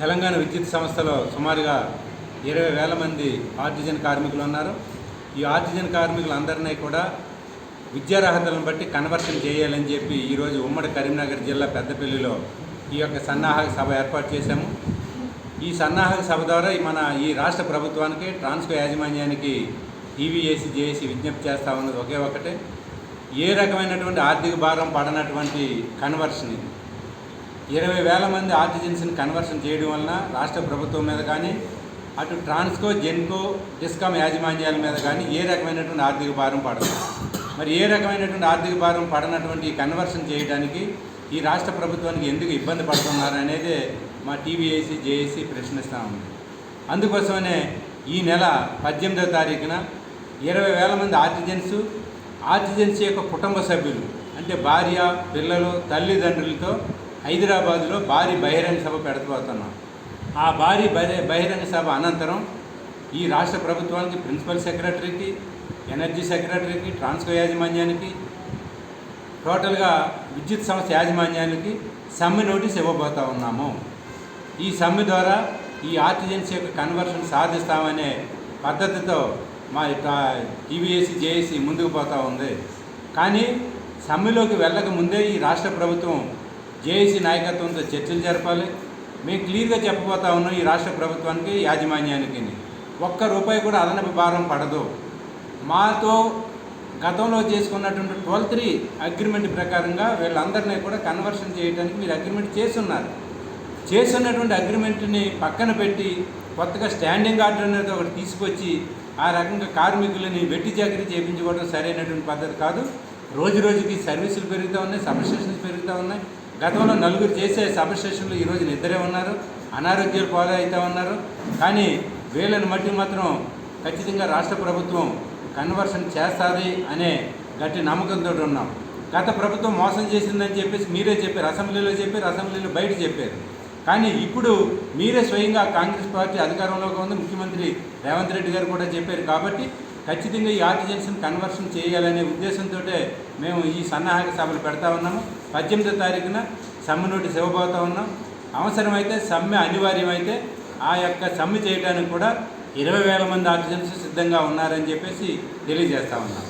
తెలంగాణ విద్యుత్ సంస్థలో సుమారుగా ఇరవై వేల మంది ఆర్టిజన్ కార్మికులు ఉన్నారు. ఈ ఆర్టిజన్ కార్మికులందరినీ కూడా విద్యార్హతలను బట్టి కన్వర్షన్ చేయాలని చెప్పి ఈరోజు ఉమ్మడి కరీంనగర్ జిల్లా పెద్దపల్లిలో ఈ యొక్క సన్నాహక సభ ఏర్పాటు చేశాము. ఈ సన్నాహక సభ ద్వారా మన ఈ రాష్ట్ర ప్రభుత్వానికి ట్రాన్స్కో యాజమాన్యానికి ఈవీఏసీ జేఏసీ విజ్ఞప్తి చేస్తా ఉన్నది ఒకే ఒకటే ఏ రకమైనటువంటి ఆర్థిక భారం పడనటువంటి కన్వర్షన్ ఇది? ఇరవై వేల మంది ఆర్టిజన్స్ని కన్వర్షన్ చేయడం వలన రాష్ట్ర ప్రభుత్వం మీద కానీ అటు ట్రాన్స్కో జెన్కో డిస్కామ్ యాజమాన్యాల మీద కానీ ఏ రకమైనటువంటి ఆర్థిక భారం పడదు. మరి ఏ రకమైనటువంటి ఆర్థిక భారం పడనటువంటి కన్వర్షన్ చేయడానికి ఈ రాష్ట్ర ప్రభుత్వానికి ఎందుకు ఇబ్బంది పడుతున్నారు అనేది మా టీవీఏసీ జేఏసీ ప్రశ్నిస్తూ ఉంది. అందుకోసమనే ఈ నెల పద్దెనిమిదవ తారీఖున ఇరవై వేల మంది ఆర్టిజన్స్ ఆర్టిజన్స్ యొక్క కుటుంబ సభ్యులు అంటే భార్య పిల్లలు తల్లిదండ్రులతో హైదరాబాద్లో భారీ బహిరంగ సభ పెడతబోతున్నాం ఆ భారీ బహి బహిరంగ సభ అనంతరం ఈ రాష్ట్ర ప్రభుత్వానికి ప్రిన్సిపల్ సెక్రటరీకి ఎనర్జీ సెక్రటరీకి ట్రాన్స్కో యాజమాన్యానికి టోటల్గా విద్యుత్ సంస్థ యాజమాన్యానికి సమ్మె నోటీస్ ఇవ్వబోతా ఉన్నాము. ఈ సమ్మె ద్వారా ఈ ఆర్టిజన్స్ యొక్క కన్వర్షన్ సాధిస్తామనే పద్ధతితో మా టీవీఎస్సీ జేఏసీ ముందుకు పోతూ ఉంది. కానీ సమ్మెలోకి వెళ్ళక ముందే ఈ రాష్ట్ర ప్రభుత్వం జేఏసీ నాయకత్వంతో చర్చలు జరపాలి. మేము క్లియర్గా చెప్పబోతా ఉన్నాం ఈ రాష్ట్ర ప్రభుత్వానికి యాజమాన్యానికి. ఒక్క రూపాయి కూడా అదనపు భారం పడదు. మాతో గతంలో చేసుకున్నటువంటి ట్వెల్త్ త్రీ అగ్రిమెంట్ ప్రకారంగా వీళ్ళందరినీ కూడా కన్వర్షన్ చేయడానికి మీరు అగ్రిమెంట్ చేస్తున్నారు. చేస్తున్నటువంటి అగ్రిమెంట్ని పక్కన పెట్టి కొత్తగా స్టాండింగ్ ఆర్డర్ అనేది ఒకటి తీసుకొచ్చి ఆ రకంగా కార్మికులని వెట్టి చాకరీ చేయించుకోవడం సరైనటువంటి పద్ధతి కాదు. రోజు రోజుకి సర్వీసులు పెరుగుతూ ఉన్నాయి సబ్స్టేషన్స్ పెరుగుతూ ఉన్నాయి. గతంలో నలుగురు చేసే సబ్స్టేషన్లు ఈరోజు ఇద్దరే ఉన్నారు అనారోగ్యాలు పాలు ఉన్నారు. కానీ వీళ్ళని మట్టి మాత్రం ఖచ్చితంగా రాష్ట్ర ప్రభుత్వం కన్వర్షన్ చేస్తుంది అనే గట్టి నమ్మకంతో ఉన్నాం. గత ప్రభుత్వం మోసం చేసిందని చెప్పేసి మీరే చెప్పారు అసెంబ్లీలో చెప్పారు అసెంబ్లీలో బయట చెప్పారు. కానీ ఇప్పుడు మీరే స్వయంగా కాంగ్రెస్ పార్టీ అధికారంలోకి ఉంది ముఖ్యమంత్రి రేవంత్ రెడ్డి గారు కూడా చెప్పారు కాబట్టి ఖచ్చితంగా ఈ ఆర్టిజన్స్ని కన్వర్షన్ చేయాలనే ఉద్దేశంతో మేము ఈ సన్నాహక సభలు పెడతా ఉన్నాము. పద్దెనిమిదో తారీఖున సమ్మె నోటీస్ ఇవ్వబోతా ఉన్నాం. అవసరమైతే సమ్మె అనివార్యమైతే ఆ యొక్క సమ్మె చేయడానికి కూడా ఇరవై వేల మంది ఆర్టిజన్స్ సిద్ధంగా ఉన్నారని చెప్పేసి తెలియజేస్తా ఉన్నాం